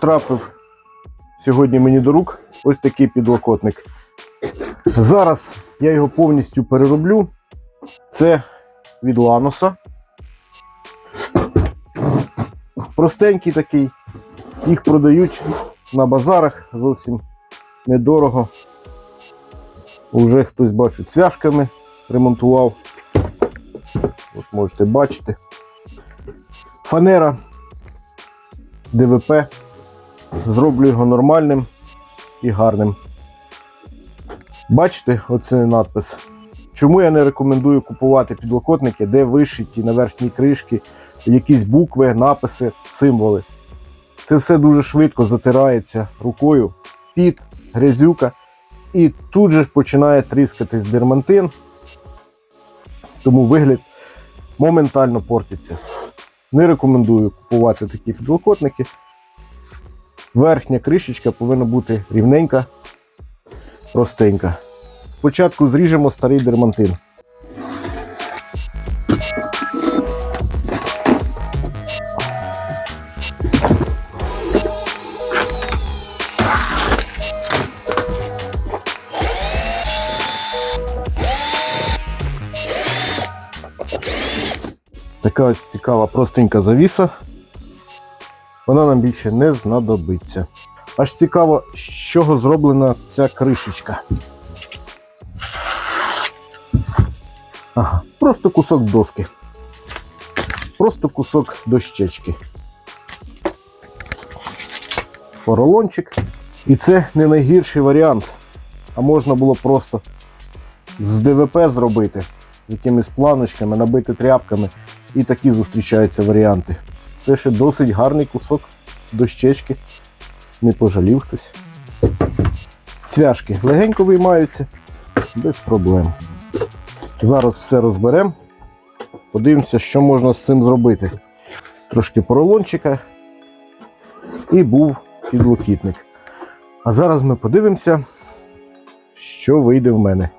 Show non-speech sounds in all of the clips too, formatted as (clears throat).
потрапив сьогодні мені до рук ось такий підлокотник. Зараз я його повністю перероблю. Це від Ланоса. Простенький такий. Їх продають на базарах зовсім недорого. Уже хтось бачу цвяшками ремонтував. От можете бачити. Фанера ДВП. Зроблю його нормальним і гарним. Бачите, оце надпис. Чому я не рекомендую купувати підлокотники, де вишиті на верхній кришці якісь букви, написи, символи. Це все дуже швидко затирається рукою, під, грязюка, і тут же починає тріскатись дермантин, тому вигляд моментально портиться. Не рекомендую купувати такі підлокотники. Верхня кришечка повинна бути рівненька, простенька. Спочатку зріжемо старий дермантин. Така ось цікава простенька завіса. Вона нам більше не знадобиться. Аж цікаво, з чого зроблена ця кришечка. Ага, просто кусок доски. Просто кусок дощечки. Поролончик. І це не найгірший варіант. А можна було просто з ДВП зробити, з якимись планочками, набити тряпками. І такі зустрічаються варіанти. Це ще досить гарний кусок дощечки. Не пожалів хтось. Цвяшки легенько виймаються, без проблем. Зараз все розберемо. Подивимося, що можна з цим зробити. Трошки поролончика і був підлокітник. А зараз ми подивимося, що вийде в мене.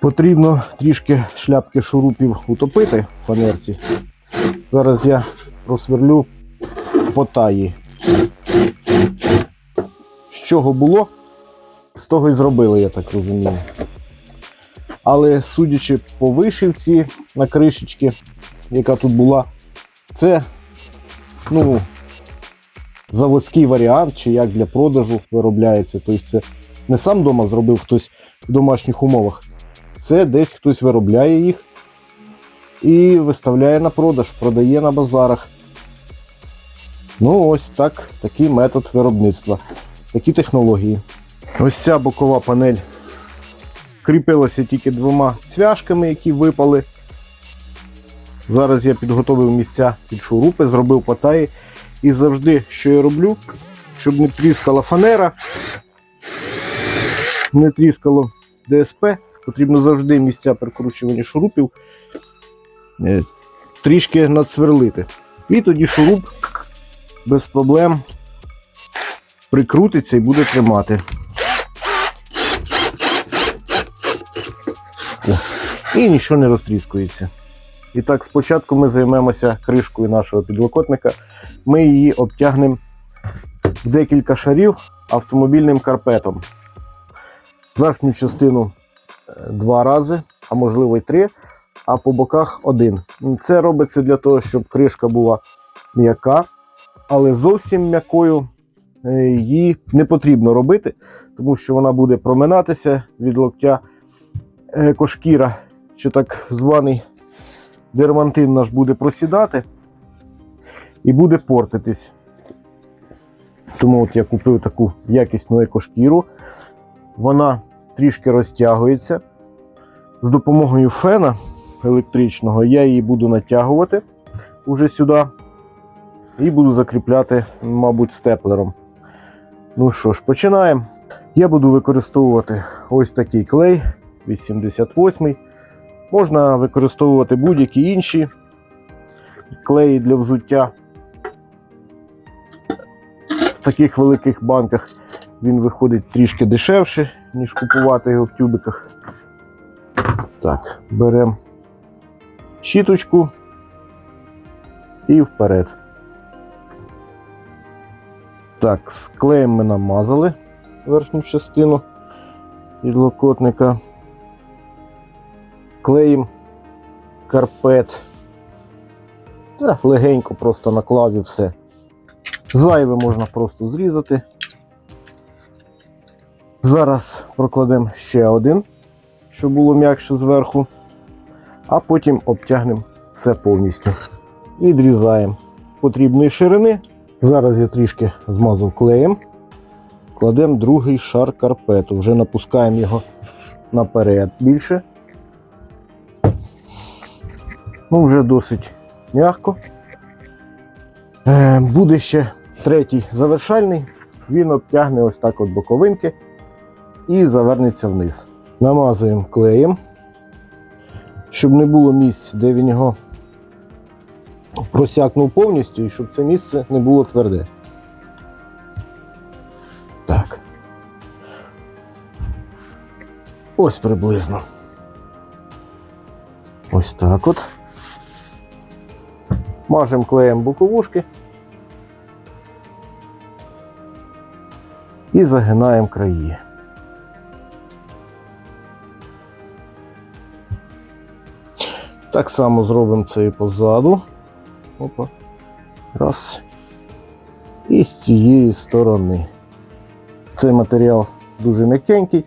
Потрібно трішки шляпки шурупів утопити в фанерці. Зараз я просверлю по таї. З чого було, з того і зробили, я так розумію. Але судячи по вишивці на кришечці, яка тут була, це ну, заводський варіант, чи як для продажу виробляється. Тобто це не сам вдома зробив хтось в домашніх умовах. Це десь хтось виробляє їх і виставляє на продаж, продає на базарах. Ну, ось так, такий метод виробництва, такі технології. Ось ця бокова панель кріпилася тільки двома цвяшками, які випали. Зараз я підготовив місця під шурупи, зробив патаї. І завжди, що я роблю, щоб не тріскала фанера, не тріскало ДСП, потрібно завжди місця прикручування шурупів е, трішки надсверлити. І тоді шуруп без проблем прикрутиться і буде тримати. О, І нічого не розтріскується. І так, спочатку ми займемося кришкою нашого підлокотника. Ми її обтягнемо в декілька шарів автомобільним карпетом. Верхню частину два рази, а можливо й три, а по боках один. Це робиться для того, щоб кришка була м'яка, але зовсім м'якою е, її не потрібно робити, тому що вона буде проминатися від локтя е, кошкіра, що так званий дермантин наш буде просідати і буде портитись. Тому от я купив таку якісну екошкіру. Вона трішки розтягується. З допомогою фена електричного я її буду натягувати уже сюди і буду закріпляти, мабуть, степлером. Ну що ж, починаємо. Я буду використовувати ось такий клей 88 Можна використовувати будь-які інші клеї для взуття. В таких великих банках він виходить трішки дешевше, ніж купувати його в тюбиках. Так, беремо щіточку і вперед. Так, з клеєм ми намазали верхню частину підлокотника. Клеїм карпет. Та легенько просто наклав і все. Зайве можна просто зрізати. Зараз прокладемо ще один, щоб було м'якше зверху, а потім обтягнемо все повністю. Відрізаємо потрібної ширини. Зараз я трішки змазав клеєм. Кладемо другий шар карпету. Вже напускаємо його наперед більше. Ну, вже досить м'яко. Е, буде ще третій завершальний. Він обтягне ось так от боковинки і завернеться вниз. Намазуємо клеєм, щоб не було місць, де він його просякнув повністю, і щоб це місце не було тверде. Так. Ось приблизно. Ось так от. Мажемо клеєм боковушки. І загинаємо краї. Так само зробимо це і позаду. Опа. Раз. І з цієї сторони. Цей матеріал дуже м'якенький,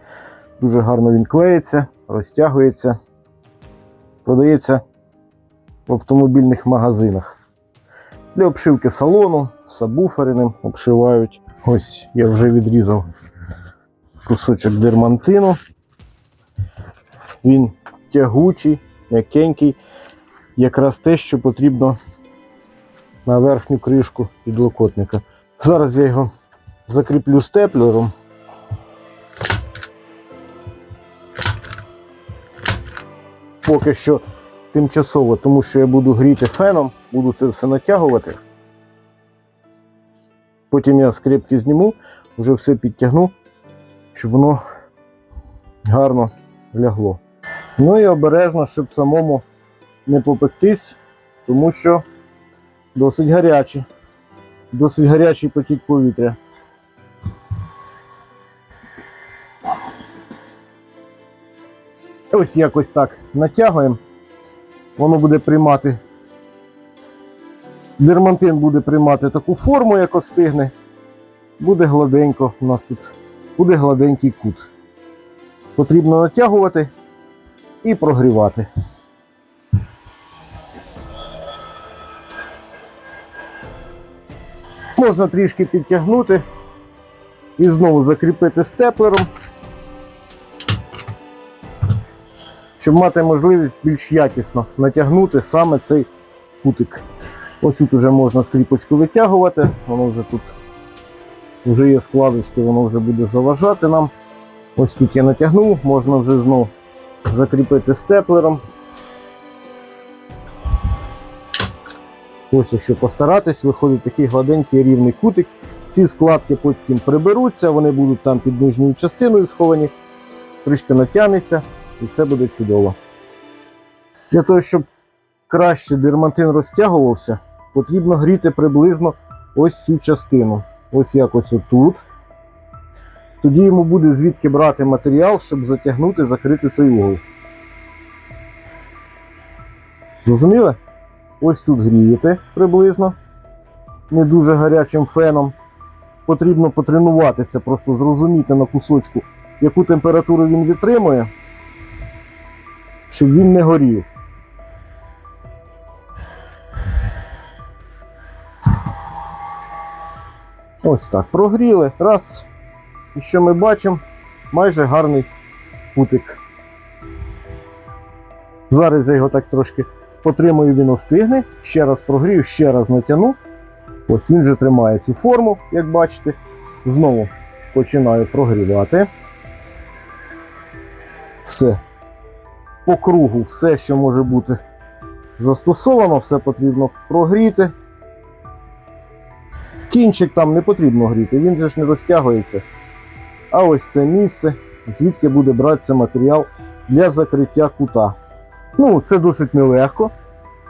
дуже гарно він клеїться, розтягується, продається в автомобільних магазинах. Для обшивки салону, сабвуферним обшивають. Ось я вже відрізав кусочок дермантину. Він тягучий, м'якенький, якраз те, що потрібно на верхню кришку підлокотника. Зараз я його закріплю степлером. Поки що тимчасово, тому що я буду гріти феном, буду це все натягувати. Потім я скріпки зніму, вже все підтягну, щоб воно гарно лягло. Ну і обережно, щоб самому не попектись, тому що досить гарячий. Досить гарячий потік повітря. Ось якось так натягуємо. Воно буде приймати. Дермантин буде приймати таку форму, як остигне. Буде гладенько. У нас тут буде гладенький кут. Потрібно натягувати і прогрівати. Можна трішки підтягнути і знову закріпити степлером, щоб мати можливість більш якісно натягнути саме цей кутик. Ось тут вже можна скріпочку витягувати, воно вже тут вже є складочки, воно вже буде заважати нам. Ось тут я натягнув, можна вже знову закріпити степлером. Ось якщо постаратись, виходить такий гладенький рівний кутик. Ці складки потім приберуться, вони будуть там під нижньою частиною сховані, трішки натягнеться і все буде чудово. Для того, щоб краще дермантин розтягувався, потрібно гріти приблизно ось цю частину. Ось якось отут. Тоді йому буде звідки брати матеріал, щоб затягнути, закрити цей угол. Зрозуміли? Ось тут грієте приблизно, не дуже гарячим феном. Потрібно потренуватися, просто зрозуміти на кусочку, яку температуру він витримує, щоб він не горів. Ось так. Прогріли. Раз. І що ми бачимо? Майже гарний кутик. Зараз я його так трошки потримаю, він остигне. Ще раз прогрію, ще раз натягну. Ось він вже тримає цю форму, як бачите. Знову починаю прогрівати. Все. По кругу, все, що може бути застосовано, все потрібно прогріти. Кінчик там не потрібно гріти, він же ж не розтягується. А ось це місце, звідки буде братися матеріал для закриття кута. Ну, це досить нелегко,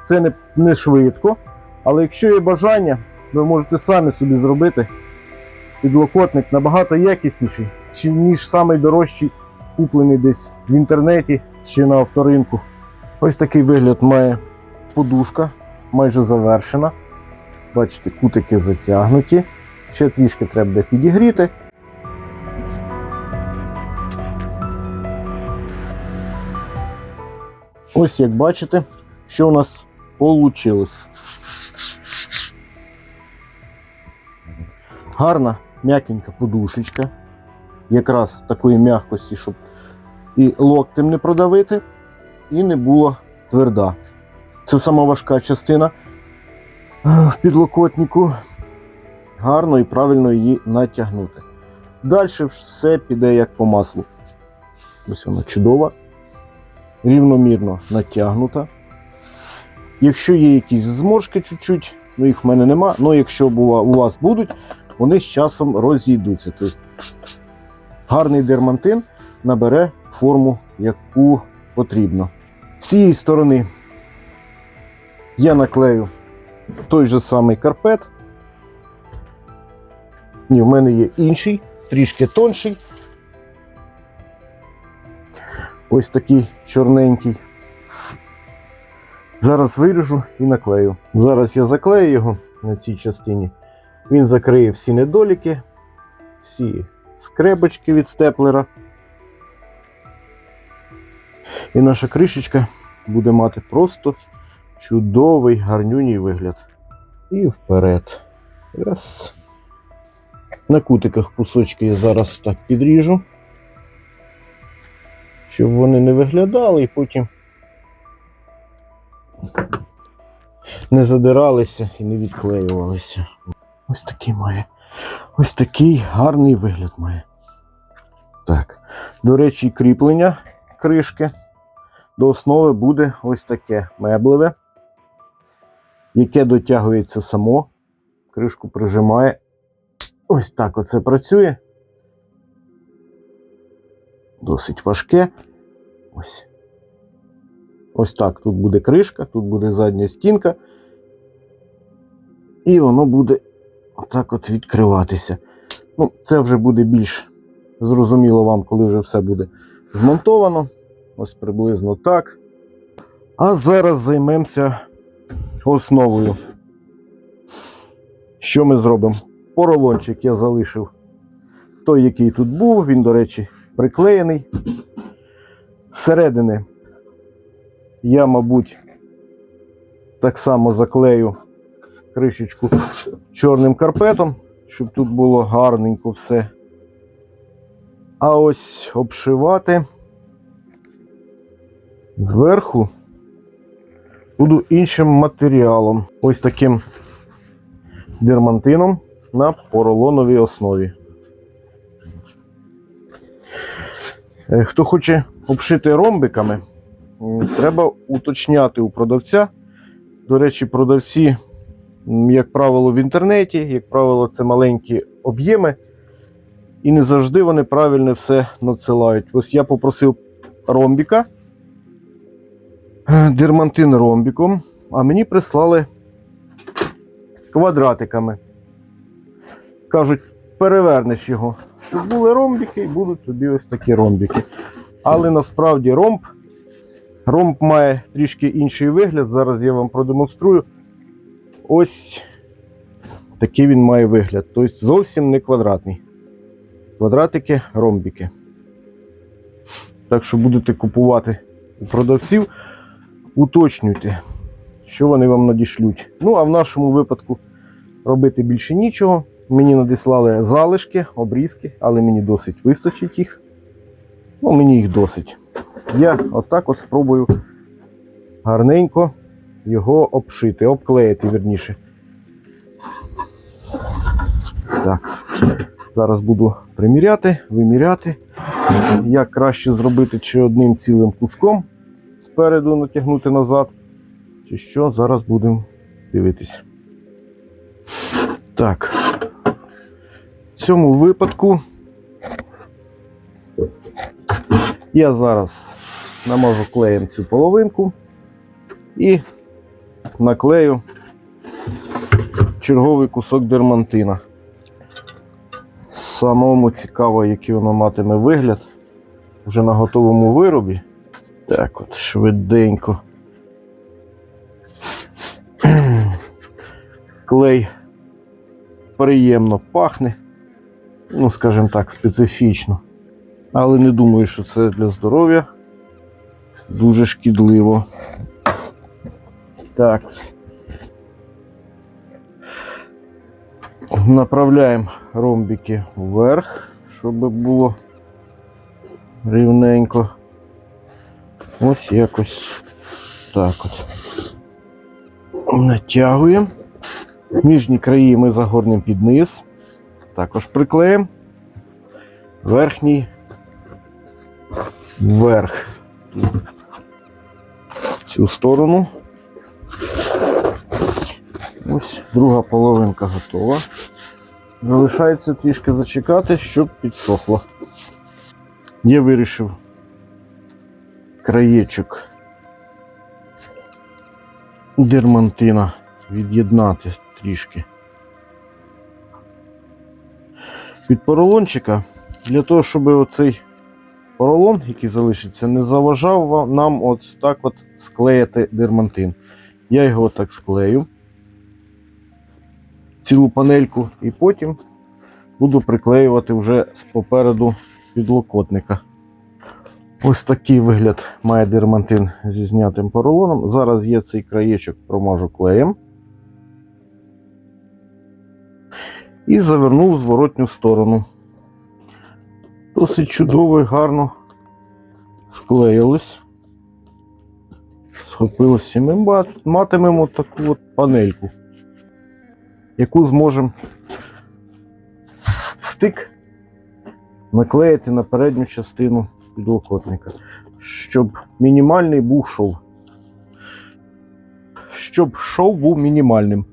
Це не, не швидко, але якщо є бажання, ви можете самі собі зробити підлокотник набагато якісніший, ніж самий дорожчий, куплений десь в інтернеті чи на авторинку. Ось такий вигляд має подушка, майже завершена. Бачите, кутики затягнуті. Ще трішки треба підігріти. Ось як бачите, що у нас вийшло. Гарна м'якенька подушечка. Якраз такої м'якості, щоб і локтем не продавити, і не була тверда. Це сама важка частина е, в підлокотнику. Гарно і правильно її натягнути. Далі все піде як по маслу. Ось вона чудова, рівномірно натягнута. Якщо є якісь зморшки чуть-чуть, ну їх в мене нема, але якщо бува- у вас будуть, вони з часом розійдуться. Тобто гарний дермантин набере форму, яку потрібно. З цієї сторони я наклею той же самий карпет. Ні, в мене є інший, трішки тонший. Ось такий чорненький. Зараз виріжу і наклею. Зараз я заклею його на цій частині. Він закриє всі недоліки, всі скребочки від степлера. І наша кришечка буде мати просто чудовий гарнюній вигляд. І вперед. Раз. На кутиках кусочки я зараз так підріжу, щоб вони не виглядали і потім не задиралися і не відклеювалися. Ось такий має. Ось такий гарний вигляд має. Так. До речі, кріплення кришки до основи буде ось таке меблеве, яке дотягується само. Кришку прижимає. Ось так оце працює. Досить важке. Ось. Ось так. Тут буде кришка, тут буде задня стінка. І воно буде отак от відкриватися. Ну, це вже буде більш зрозуміло вам, коли вже все буде змонтовано. Ось приблизно так. А зараз займемося основою. Що ми зробимо? Поролончик я залишив той, який тут був, він, до речі, приклеєний. Зсередини я, мабуть, так само заклею кришечку чорним карпетом, щоб тут було гарненько все. А ось обшивати зверху буду іншим матеріалом. Ось таким дермантином на поролоновій основі. Хто хоче обшити ромбиками, треба уточняти у продавця. До речі, продавці, як правило, в інтернеті, як правило, це маленькі об'єми, і не завжди вони правильно все надсилають. Ось я попросив ромбіка, е, дермантин ромбіком, а мені прислали квадратиками. Кажуть, перевернеш його, щоб були ромбіки, і будуть тобі ось такі ромбіки. Але насправді ромб, ромб має трішки інший вигляд. Зараз я вам продемонструю. Ось такий він має вигляд. Тобто зовсім не квадратний. Квадратики, ромбіки. Так що будете купувати у продавців, уточнюйте, що вони вам надішлють. Ну, а в нашому випадку робити більше нічого. Мені надіслали залишки, обрізки, але мені досить вистачить їх. Ну, мені їх досить. Я отак от спробую гарненько його обшити, обклеїти вірніше. Так. Зараз буду приміряти, виміряти. Як краще зробити чи одним цілим куском спереду натягнути назад, чи що, зараз будемо дивитись. Так. Цьому випадку я зараз намажу клеєм цю половинку і наклею черговий кусок дермантина. Самому цікаво, який воно матиме вигляд вже на готовому виробі. Так от, швиденько. Клей приємно пахне, ну, скажімо так, специфічно. Але не думаю, що це для здоров'я дуже шкідливо. Так. Направляємо ромбики вверх, щоб було рівненько. Ось якось так от. Натягуємо. Нижні краї ми загорнемо під низ. Також приклеїмо. Верхній вверх. Цю сторону. Ось друга половинка готова. Залишається трішки зачекати, щоб підсохло. Я вирішив краєчок дермантина від'єднати трішки від поролончика для того, щоб оцей поролон, який залишиться, не заважав нам от так от склеїти дермантин. Я його так склею цілу панельку і потім буду приклеювати вже попереду підлокотника. Ось такий вигляд має дермантин зі знятим поролоном. Зараз я цей краєчок промажу клеєм і завернув в зворотню сторону. Досить чудово і гарно склеїлось. Схопилося. І ми матимемо таку от панельку, яку зможемо стик наклеїти на передню частину підлокотника, щоб мінімальний був шов. Щоб шов був мінімальним.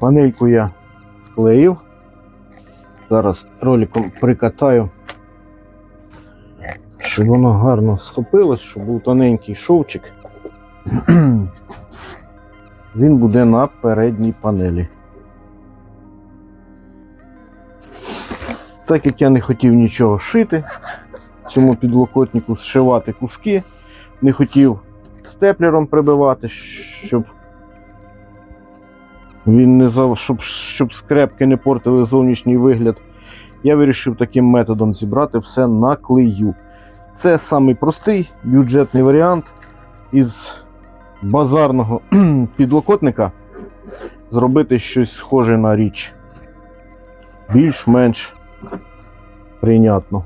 Панельку я склеїв. Зараз роликом прикатаю, щоб воно гарно схопилось, щоб був тоненький шовчик. (clears throat) Він буде на передній панелі. Так як я не хотів нічого шити, цьому підлокотнику зшивати куски, не хотів степлером прибивати, щоб він не зав... щоб, щоб скрепки не портили зовнішній вигляд. Я вирішив таким методом зібрати все на клею. Це самий простий бюджетний варіант із базарного (clears throat) підлокотника зробити щось схоже на річ. Більш-менш прийнятно.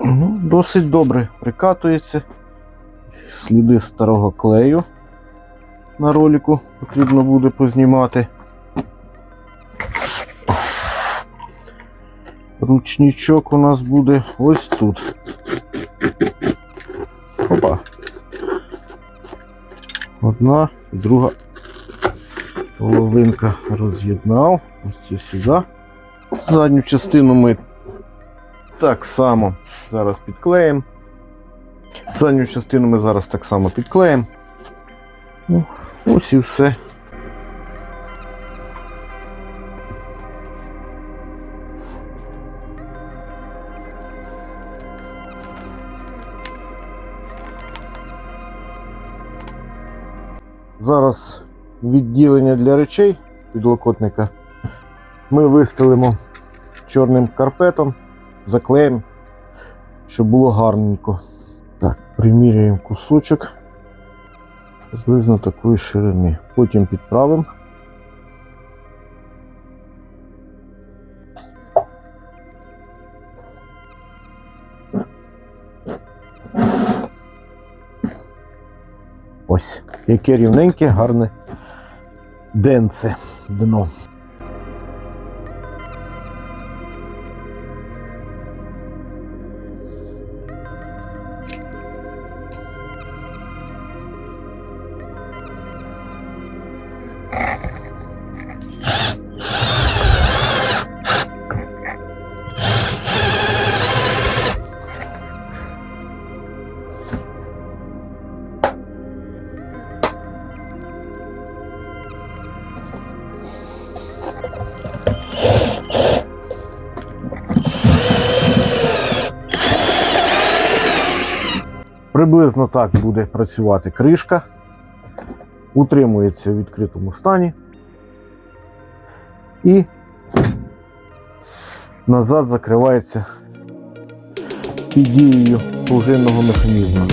Ну, досить добре прикатується. Сліди старого клею на ролику потрібно буде познімати. Ручничок у нас буде ось тут. Опа. Одна друга половинка роз'єднав. Ось це сюди. Задню частину ми так само зараз підклеїмо. Задню частину ми зараз так само підклеїмо. Ну, ось і все. Зараз відділення для речей підлокотника ми вистелимо чорним карпетом, заклеїмо, щоб було гарненько. Так, приміряємо кусочок приблизно такої ширини. Потім підправимо. Яке рівненьке, гарне денце дно. Приблизно так буде працювати кришка. Утримується в відкритому стані. І назад закривається під дією пружинного механізму.